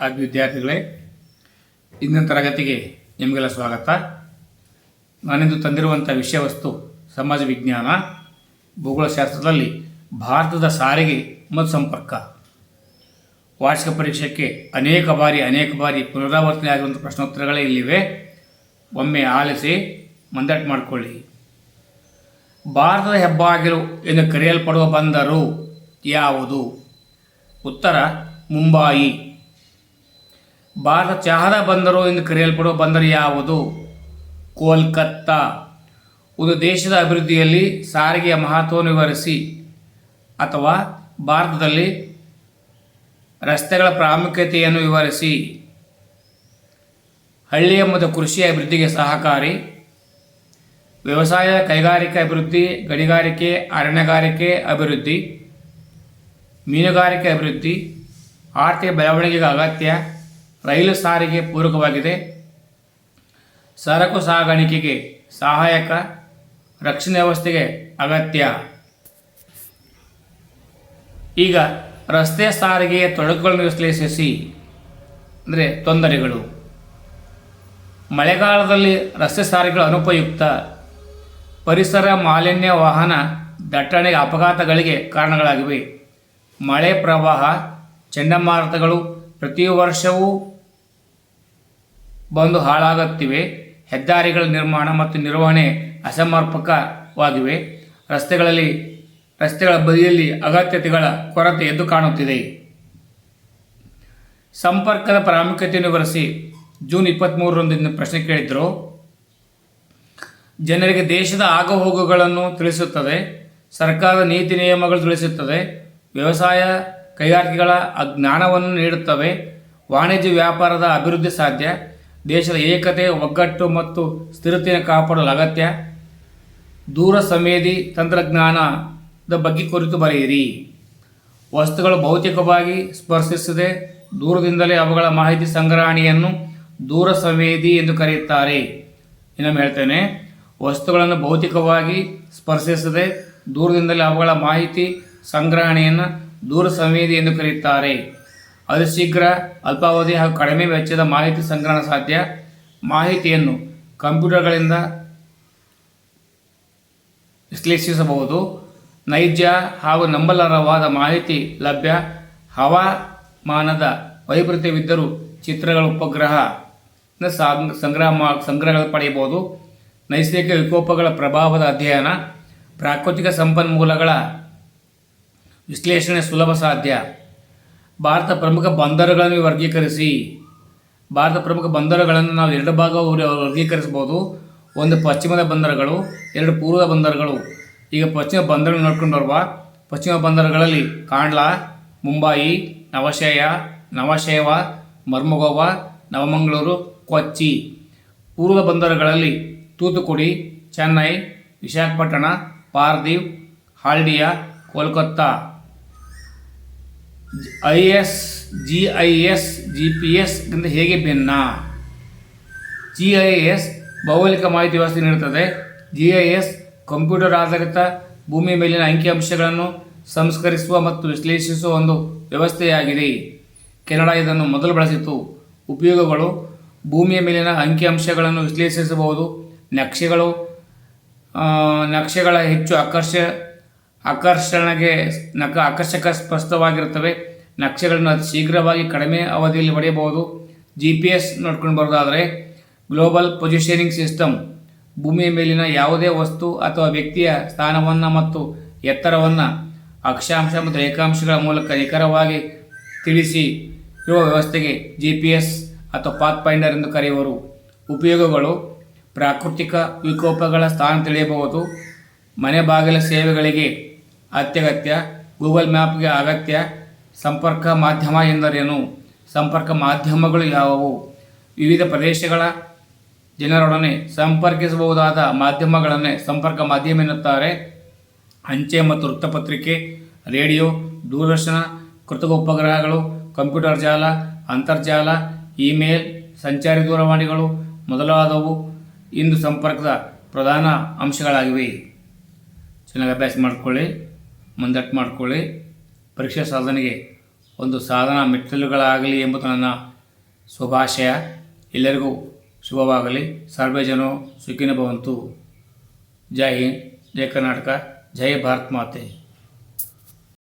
ಆದ ವಿದ್ಯಾರ್ಥಿಗಳೇ, ಇಂದಿನ ತರಗತಿಗೆ ನಿಮಗೆಲ್ಲ ಸ್ವಾಗತ. ನಾನಿಂದು ತಂದಿರುವಂಥ ವಿಷಯ ವಸ್ತು ಸಮಾಜ ವಿಜ್ಞಾನ, ಭೂಗೋಳಶಾಸ್ತ್ರದಲ್ಲಿ ಭಾರತದ ಸಾರಿಗೆ ಮತ್ತು ಸಂಪರ್ಕ ವಾರ್ಷಿಕ ಪರೀಕ್ಷೆಗೆ ಅನೇಕ ಬಾರಿ ಅನೇಕ ಬಾರಿ ಪುನರಾವರ್ತನೆ ಆಗಿರುವಂಥ ಪ್ರಶ್ನೋತ್ತರಗಳೇ ಇಲ್ಲಿವೆ. ಒಮ್ಮೆ ಆಲಿಸಿ ಮಂದಟ್ಟು ಮಾಡಿಕೊಳ್ಳಿ. ಭಾರತದ ಹೆಬ್ಬಾಗಿಲು ಎಂದು ಕರೆಯಲ್ಪಡುವ ಬಂದರು ಯಾವುದು? ಉತ್ತರ, ಮುಂಬಾಯಿ. ಭಾರತ ಚಹಾದ ಬಂದರು ಎಂದು ಕರೆಯಲ್ಪಡುವ ಬಂದರು ಯಾವುದು? ಕೋಲ್ಕತ್ತಾ. ಒಂದು ದೇಶದ ಅಭಿವೃದ್ಧಿಯಲ್ಲಿ ಸಾರಿಗೆಯ ಮಹತ್ವವನ್ನು ವಿವರಿಸಿ. ಅಥವಾ ಭಾರತದಲ್ಲಿ ರಸ್ತೆಗಳ ಪ್ರಾಮುಖ್ಯತೆಯನ್ನು ವಿವರಿಸಿ. ಹಳ್ಳಿಯ ಮತ್ತು ಕೃಷಿ ಅಭಿವೃದ್ಧಿಗೆ ಸಹಕಾರಿ. ವ್ಯವಸಾಯ, ಕೈಗಾರಿಕೆ ಅಭಿವೃದ್ಧಿ, ಗಣಿಗಾರಿಕೆ, ಅರಣ್ಯಗಾರಿಕೆ ಅಭಿವೃದ್ಧಿ, ಮೀನುಗಾರಿಕೆ ಅಭಿವೃದ್ಧಿ, ಆರ್ಥಿಕ ಬೆಳವಣಿಗೆಗೆ ಅಗತ್ಯ. ರೈಲು ಸಾರಿಗೆ ಪೂರಕವಾಗಿದೆ. ಸರಕು ಸಾಗಾಣಿಕೆಗೆ ಸಹಾಯಕ ರಕ್ಷಣೆ ವ್ಯವಸ್ಥೆಗೆ ಅಗತ್ಯ. ಈಗ ರಸ್ತೆ ಸಾರಿಗೆಯ ತೊಡಕುಗಳನ್ನು ವಿಶ್ಲೇಷಿಸಿ. ಅಂದರೆ ತೊಂದರೆಗಳು. ಮಳೆಗಾಲದಲ್ಲಿ ರಸ್ತೆ ಸಾರಿಗೆಗಳು ಅನುಪಯುಕ್ತ. ಪರಿಸರ ಮಾಲಿನ್ಯ ವಾಹನ ದಟ್ಟಣೆಗೆ ಅಪಘಾತಗಳಿಗೆ ಕಾರಣಗಳಾಗಿವೆ. ಮಳೆ ಪ್ರವಾಹ, ಚಂಡಮಾರುತಗಳು ಪ್ರತಿ ವರ್ಷವೂ ಬಂದು ಹಾಳಾಗುತ್ತಿವೆ. ಹೆದ್ದಾರಿಗಳ ನಿರ್ಮಾಣ ಮತ್ತು ನಿರ್ವಹಣೆ ಅಸಮರ್ಪಕವಾಗಿವೆ. ರಸ್ತೆಗಳಲ್ಲಿ, ರಸ್ತೆಗಳ ಬದಿಯಲ್ಲಿ ಅಗತ್ಯತೆಗಳ ಕೊರತೆ ಎದ್ದು ಕಾಣುತ್ತಿದೆ. ಸಂಪರ್ಕದ ಪ್ರಾಮುಖ್ಯತೆಯನ್ನು ವಿವರಿಸಿ ಜೂನ್ ಇಪ್ಪತ್ತ್ಮೂರರಂದು ಪ್ರಶ್ನೆ ಕೇಳಿದ್ರು. ಜನರಿಗೆ ದೇಶದ ಆಗುಹೋಗುಗಳನ್ನು ತಿಳಿಸುತ್ತದೆ. ಸರ್ಕಾರದ ನೀತಿ ನಿಯಮಗಳು ತಿಳಿಸುತ್ತದೆ. ವ್ಯವಸಾಯ ಕೈಗಾರಿಕೆಗಳ ಜ್ಞಾನವನ್ನು ನೀಡುತ್ತವೆ. ವಾಣಿಜ್ಯ ವ್ಯಾಪಾರದ ಅಭಿವೃದ್ಧಿ ಸಾಧ್ಯ. ದೇಶದ ಏಕತೆ, ಒಗ್ಗಟ್ಟು ಮತ್ತು ಸ್ಥಿರತೆಯನ್ನು ಕಾಪಾಡಲು ಅಗತ್ಯ. ದೂರ ಸಂವೇದಿ ತಂತ್ರಜ್ಞಾನದ ಬಗ್ಗೆ ಕುರಿತು ಬರೆಯಿರಿ. ವಸ್ತುಗಳು ಭೌತಿಕವಾಗಿ ಸ್ಪರ್ಶಿಸದೆ ದೂರದಿಂದಲೇ ಅವುಗಳ ಮಾಹಿತಿ ಸಂಗ್ರಹಣೆಯನ್ನು ದೂರ ಸಂವೇದಿ ಎಂದು ಕರೆಯುತ್ತಾರೆ. ಇನ್ನೊಮ್ಮೆ ಹೇಳ್ತೇನೆ, ವಸ್ತುಗಳನ್ನು ಭೌತಿಕವಾಗಿ ಸ್ಪರ್ಶಿಸದೆ ದೂರದಿಂದಲೇ ಅವುಗಳ ಮಾಹಿತಿ ಸಂಗ್ರಹಣೆಯನ್ನು ದೂರ ಸಂವೇದಿ ಎಂದು ಕರೆಯುತ್ತಾರೆ. ಅದು ಶೀಘ್ರ ಅಲ್ಪಾವಧಿ ಹಾಗೂ ಕಡಿಮೆ ವೆಚ್ಚದ ಮಾಹಿತಿ ಸಂಗ್ರಹಣ ಸಾಧ್ಯ. ಮಾಹಿತಿಯನ್ನು ಕಂಪ್ಯೂಟರ್ಗಳಿಂದ ವಿಶ್ಲೇಷಿಸಬಹುದು. ನೈಜ ಹಾಗೂ ನಂಬಲರವಾದ ಮಾಹಿತಿ ಲಭ್ಯ. ಹವಾಮಾನದ ವೈಪರೀತ್ಯವಿದ್ದರೂ ಚಿತ್ರಗಳ ಉಪಗ್ರಹ ಸಂಗ್ರಹ ಸಂಗ್ರಹ ಪಡೆಯಬಹುದು. ನೈಸರ್ಗಿಕ ವಿಕೋಪಗಳ ಪ್ರಭಾವದ ಅಧ್ಯಯನ. ಪ್ರಾಕೃತಿಕ ಸಂಪನ್ಮೂಲಗಳ ವಿಶ್ಲೇಷಣೆ ಸುಲಭ ಸಾಧ್ಯ. ಭಾರತ ಪ್ರಮುಖ ಬಂದರುಗಳನ್ನು ವರ್ಗೀಕರಿಸಿ. ಭಾರತ ಪ್ರಮುಖ ಬಂದರುಗಳನ್ನು ನಾವು ಎರಡು ಭಾಗ ವರ್ಗೀಕರಿಸ್ಬೋದು ಒಂದು ಪಶ್ಚಿಮದ ಬಂದರುಗಳು, ಎರಡು ಪೂರ್ವದ ಬಂದರುಗಳು. ಈಗ ಪಶ್ಚಿಮ ಬಂದರು ನೋಡ್ಕೊಂಡು ಬರುವ. ಪಶ್ಚಿಮ ಬಂದರುಗಳಲ್ಲಿ ಕಾಂಡ್ಲಾ, ಮುಂಬಾಯಿ, ನವಶಯ, ನವಶೇವ, ಮರ್ಮಗೋವ, ನವಮಂಗಳೂರು, ಕೊಚ್ಚಿ. ಪೂರ್ವದ ಬಂದರುಗಳಲ್ಲಿ Thoothukudi, Chennai, Visakhapatnam, Paradip, Haldia, Kolkata. I S, G I S, G P ಎಸ್ಗಿಂತ ಹೇಗೆ ಭಿನ್ನ? ಜಿ ಐ ಎಸ್ ಭೌಗೋಳಿಕ ಮಾಹಿತಿ ವ್ಯವಸ್ಥೆ ನೀಡುತ್ತದೆ. ಜಿ ಐ ಎಸ್ ಕಂಪ್ಯೂಟರ್ ಆಧಾರಿತ ಭೂಮಿ ಮೇಲಿನ ಅಂಕಿಅಂಶಗಳನ್ನು ಸಂಸ್ಕರಿಸುವ ಮತ್ತು ವಿಶ್ಲೇಷಿಸುವ ಒಂದು ವ್ಯವಸ್ಥೆಯಾಗಿದೆ. ಕೆನಡಾ ಇದನ್ನು ಮೊದಲು ಬಳಸಿತು. ಉಪಯೋಗಗಳು, ಭೂಮಿಯ ಮೇಲಿನ ಅಂಕಿಅಂಶಗಳನ್ನು ವಿಶ್ಲೇಷಿಸಬಹುದು. ನಕ್ಷೆಗಳು ನಕ್ಷೆಗಳ ಹೆಚ್ಚು ಆಕರ್ಷ ಆಕರ್ಷಣೆಗೆ ನಕ ಆಕರ್ಷಕ ಸ್ಪಷ್ಟವಾಗಿರುತ್ತವೆ. ನಕ್ಷೆಗಳನ್ನು ಅತಿ ಶೀಘ್ರವಾಗಿ ಕಡಿಮೆ ಅವಧಿಯಲ್ಲಿ ಪಡೆಯಬಹುದು. ಜಿ ಪಿ ಎಸ್ ನೋಡ್ಕೊಂಡು ಬರೋದಾದರೆ ಗ್ಲೋಬಲ್ ಪೊಸಿಷನಿಂಗ್ ಸಿಸ್ಟಮ್ ಭೂಮಿಯ ಮೇಲಿನ ಯಾವುದೇ ವಸ್ತು ಅಥವಾ ವ್ಯಕ್ತಿಯ ಸ್ಥಾನವನ್ನು ಮತ್ತು ಎತ್ತರವನ್ನು ಅಕ್ಷಾಂಶ ಮತ್ತು ರೇಖಾಂಶಗಳ ಮೂಲಕ ನಿಖರವಾಗಿ ತಿಳಿಸಿ ಇರುವ ವ್ಯವಸ್ಥೆಗೆ ಜಿ ಪಿ ಎಸ್ ಅಥವಾ ಪಾತ್ ಫೈಂಡರ್ ಎಂದು ಕರೆಯುವರು. ಉಪಯೋಗಗಳು, ಪ್ರಾಕೃತಿಕ ವಿಕೋಪಗಳ ಸ್ಥಾನ ತಿಳಿಯಬಹುದು. ಮನೆ ಬಾಗಿಲ ಸೇವೆಗಳಿಗೆ ಅತ್ಯಗತ್ಯ, ಗೂಗಲ್ ಮ್ಯಾಪ್ಗೆ ಅಗತ್ಯ, ಸಂಪರ್ಕ ಮಾಧ್ಯಮ ಎಂದರೇನು? ಸಂಪರ್ಕ ಮಾಧ್ಯಮಗಳು ಯಾವುವು? ವಿವಿಧ ಪ್ರದೇಶಗಳ ಜನರೊಡನೆ ಸಂಪರ್ಕಿಸಬಹುದಾದ ಮಾಧ್ಯಮಗಳನ್ನೇ ಸಂಪರ್ಕ ಮಾಧ್ಯಮ ಎನ್ನುತ್ತಾರೆ. ಅಂಚೆ ಮತ್ತು ವೃತ್ತಪತ್ರಿಕೆ, ರೇಡಿಯೋ, ದೂರದರ್ಶನ, ಕೃತಕ ಉಪಗ್ರಹಗಳು, ಕಂಪ್ಯೂಟರ್ ಜಾಲ, ಅಂತರ್ಜಾಲ, ಇಮೇಲ್, ಸಂಚಾರಿ ದೂರವಾಣಿಗಳು ಮೊದಲಾದವು ಇಂದು ಸಂಪರ್ಕದ ಪ್ರಧಾನ ಅಂಶಗಳಾಗಿವೆ. ಚೆನ್ನಾಗಿ ಅಭ್ಯಾಸ ಮಾಡಿಕೊಳ್ಳಿ. ಮುಂದಟ್ಟು ಮಾಡಿಕೊಳ್ಳಿ. ಪರೀಕ್ಷಾ ಸಾಧನೆಗೆ ಒಂದು ಸಾಧನ ಮೆಟ್ಟಿಲುಗಳಾಗಲಿ ಎಂಬುದು ನನ್ನ ಶುಭಾಶಯ. ಎಲ್ಲರಿಗೂ ಶುಭವಾಗಲಿ. ಸರ್ವೇ ಸುಖಿನ ಭವಂತು. ಜೈ ಹಿಂದ್, ಜೈ ಕರ್ನಾಟಕ, ಜೈ ಭಾರತ್ ಮಾತೆ.